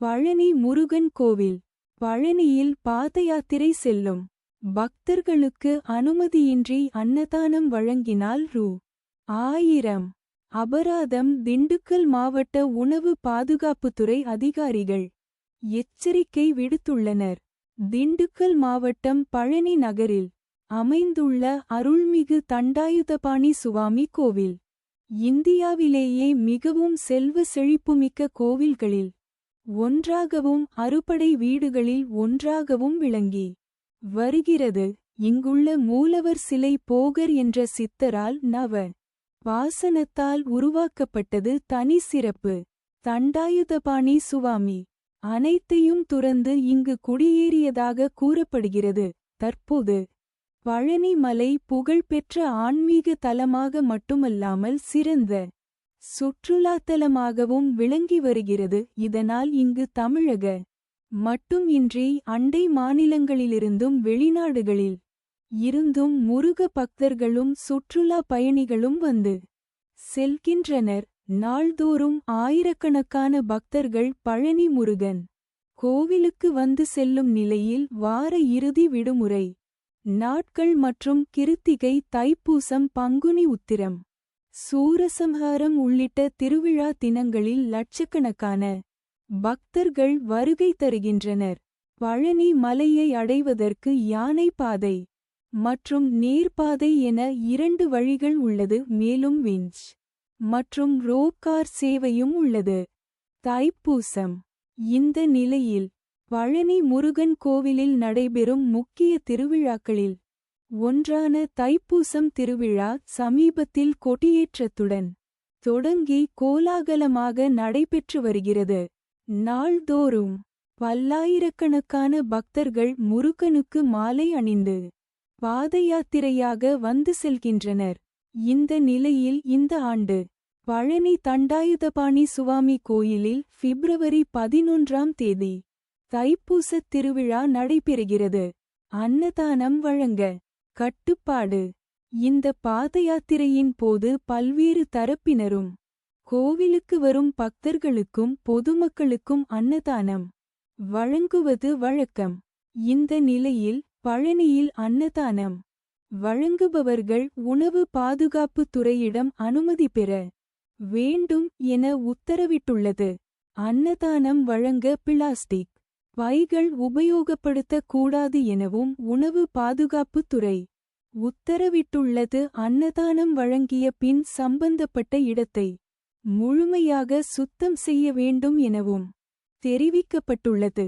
பழனி முருகன் கோவில். பழனியில் பாதயாத்திரை செல்லும். பக்தர்களுக்கு அனுமதியின்றி அன்னதானம் வழங்கினால் ரூ. ஆயிரம். அபராதம் திண்டுக்கல் மாவட்ட உணவு பாதுகாப்புத்துறை அதிகாரிகள். எச்சரிக்கை விடுத்துள்ளனர். திண்டுக்கல் மாவட்டம் பழனி நகரில் அமைந்துள்ள அருள்மிகு தண்டாயுதபாணி சுவாமி கோவில். இந்தியாவிலேயே மிகவும் செல்வ செழிப்புமிக்க கோவில்களில் ஒன்றாகவும் அறுபடை வீடுகளில் ஒன்றாகவும் விளங்கி. வருகிறது இங்குள்ள மூலவர் சிலை போகர் என்ற சித்தரால் நவ. வாசனத்தால் உருவாக்கப்பட்டது தனி சிறப்பு. தண்டாயுதபாணி சுவாமி. அனைத்தையும் துறந்து இங்கு குடியேறியதாக கூறப்படுகிறது. தற்போது பழனி மலை புகழ்பெற்ற ஆன்மீக தலமாக மட்டுமல்லாமல் சிறந்த சுற்றுலாத்தலமாகவும் விளங்கி வருகிறது. இதனால் இங்கு தமிழக மட்டும் இன்றி அண்டை மாநிலங்களிலிருந்தும் வெளிநாடுகளில் இருந்தும் முருக பக்தர்களும் சுற்றுலா பயணிகளும் வந்து செல்கின்றனர். நாள்தோறும் ஆயிரக்கணக்கான பக்தர்கள் பழனி முருகன் கோவிலுக்கு வந்து செல்லும் நிலையில் வார இறுதி விடுமுறை நாட்கள் மற்றும் கிருத்திகை தைப்பூசம் பங்குனி உத்திரம் சூரசம்ஹாரம் உள்ளிட்ட திருவிழா தினங்களில் லட்சக்கணக்கான பக்தர்கள் வருகை தருகின்றனர். பழனி மலையை அடைவதற்கு யானை பாதை மற்றும் நேர்பாதை என இரண்டு வழிகள் உள்ளது. மேலும் விஞ்ச் மற்றும் ரோக்கார் சேவையும் உள்ளது. தைப்பூசம் இந்த நிலையில் பழனி முருகன் கோவிலில் நடைபெறும் முக்கிய திருவிழாக்களில் ஒன்றான தைப்பூசம் திருவிழா சமீபத்தில் கொடியேற்றத்துடன் தொடங்கி கோலாகலமாக நடைபெற்று வருகிறது. நாள்தோறும் பல்லாயிரக்கணக்கான பக்தர்கள் முருகனுக்கு மாலை அணிந்து பாதயாத்திரையாக வந்து செல்கின்றனர். இந்த நிலையில் இந்த ஆண்டு பழனி தண்டாயுதபாணி சுவாமி கோயிலில் பிப்ரவரி பதினொன்றாம் தேதி தைப்பூசத் திருவிழா நடைபெறுகிறது. அன்னதானம் வழங்க கட்டுப்பாடு. இந்த பாதயாத்திரையின் போது பல்வேறு தரப்பினரும் கோவிலுக்கு வரும் பக்தர்களுக்கும் பொதுமக்களுக்கும் அன்னதானம் வழங்குவது வழக்கம். இந்த நிலையில் பழனியில் அன்னதானம் வழங்குபவர்கள் உணவு பாதுகாப்பு துறையிடம் அனுமதி பெற வேண்டும் என உத்தரவிட்டுள்ளது. அன்னதானம் வழங்க பிளாஸ்டிக் பைகள் உபயோகப்படுத்தக் கூடாது எனவும் உணவு பாதுகாப்புத் துறை உத்தரவிட்டுள்ளது. அன்னதானம் வழங்கிய பின் சம்பந்தப்பட்ட இடத்தை முழுமையாக சுத்தம் செய்ய வேண்டும் எனவும் தெரிவிக்கப்பட்டுள்ளது.